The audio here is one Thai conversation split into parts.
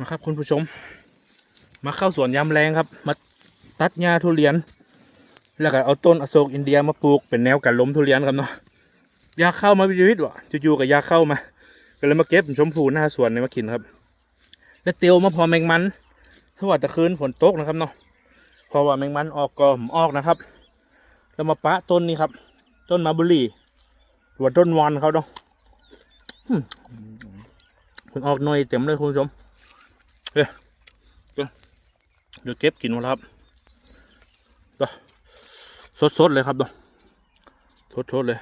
นะครับคุณผู้ชม มาเข้าสวนยามแรงครับ มาตัดหญ้าทุเรียน แล้วก็เอาต้นอโศกอินเดียมาปลูกเป็นแนวกันล้มทุเรียนครับเนาะยาเข้ามาวิวิตวะจู่ๆกับยาเข้ามาก็เลยมาเก็บชมพูหน้าสวนในมากินครับ แล้วเตียวมาพอแมงมันถ้าว่าตะคืนฝนตกนะครับเนาะพราะว่าแมงมันออกก็ผมออกนะครับ แล้วมาปะต้นนี้ครับ ต้นมาบุรีหรือว่าต้นวอนเขาเนาะมเพิ่งออกหน่อยเต็มเลยคุณผู้ชม เฮ้ยเดี๋ยวเดี๋ยวเก็บกินหมดแล้วครับเดี๋ยวสดๆเลยครับเนาะสดๆเลย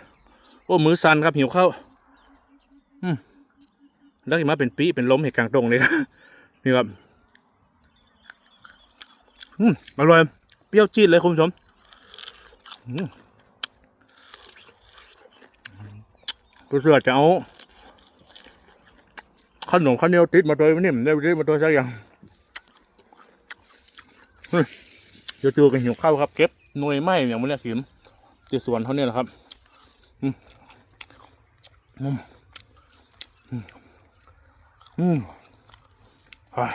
โอ้ มือสั่นครับหิวข้าวอืมแล้วมาเป็นปีเป็นล้มเหตุกลางตรงเลยนะนี่ครับ อืมอร่อย เปรี้ยวจี๊ดเลยคุณผู้ชมอืมรู้สึกว่าจะเอาข นมข้าวเหนียวติดมาตัวนี่มได้ติดมาตัวสักอย่างเฮ้ยเดี๋ยวจูกันหิวข้าวครับ เก็บหน่วยไม้อย่างมันเรียกขิมที่สวนเขานี่ยแหละครับอืมอืมอืมอ่า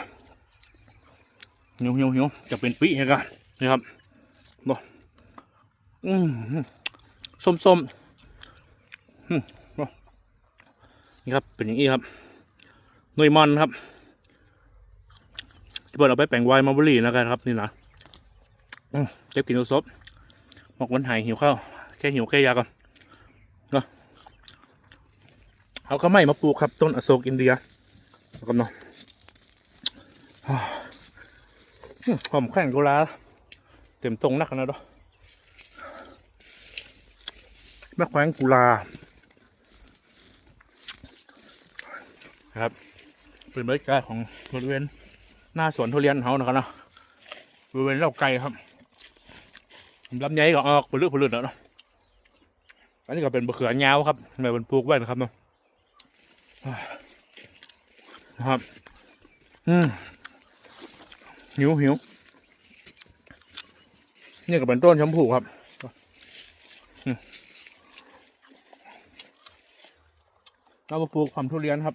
หิวหิวหิวจะเป็นปีให้กันนี่ครับดูอืมส้มส้มอืมดูนี่ครับ เป็นอย่างนี้ครับ หน่วยมันครับที่เปิดเอาไปแปลงไวมาบุรีแล้วกันครับนี่นะเก็บกินอุซบหมกวันหายหิวข้าวแค่หิวแค่ยาก่อนเอาข้าวไม้มาปลูกครับ ต้นอโศกอินเดียแล้วก็เนาะอ่าอืมหอมแข็งกุลาเต็มตรงนักนะเนาะแม่แขวงกุลาครับ เป็นบรรยากาศของบริเวณหน้าสวนทุเรียนเขานะครับเนาะบริเวณเล่าไก่ครับลำไยก็ออกผลึกผลึกแล้วเนาะอันนี้ก็เป็นมะเขือยาวครับแม่เป็นปลูกไว้นะครับเนาะนะครับ อืมหิวหิวนี่ก็เป็นต้นชมพูครับเราปลูกความทุเรียนครับ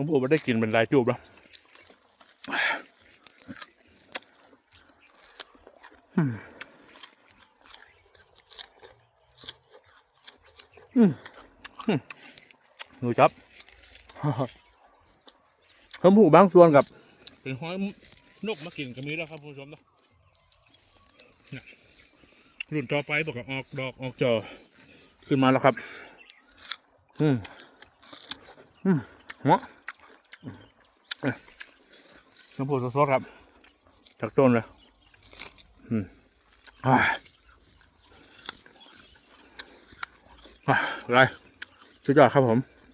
ชมพูไม่ได้กินเป็นรายจูบแล้วอืมอืมอืมหนูจับชมพูบางส่วนกับเป็นห้อยนกมากินก็มีแล้วครับคุณผู้ชมเนาะเนี่ยรุ่นต่อไปบอกว่าออกดอกออกจอขึ้นมาแล้วครับ อืม อืมหัว น้ำผึ้งสดๆครับจากต้นเลยอืมอ่าอ่าอะไรสุดยอดครับผม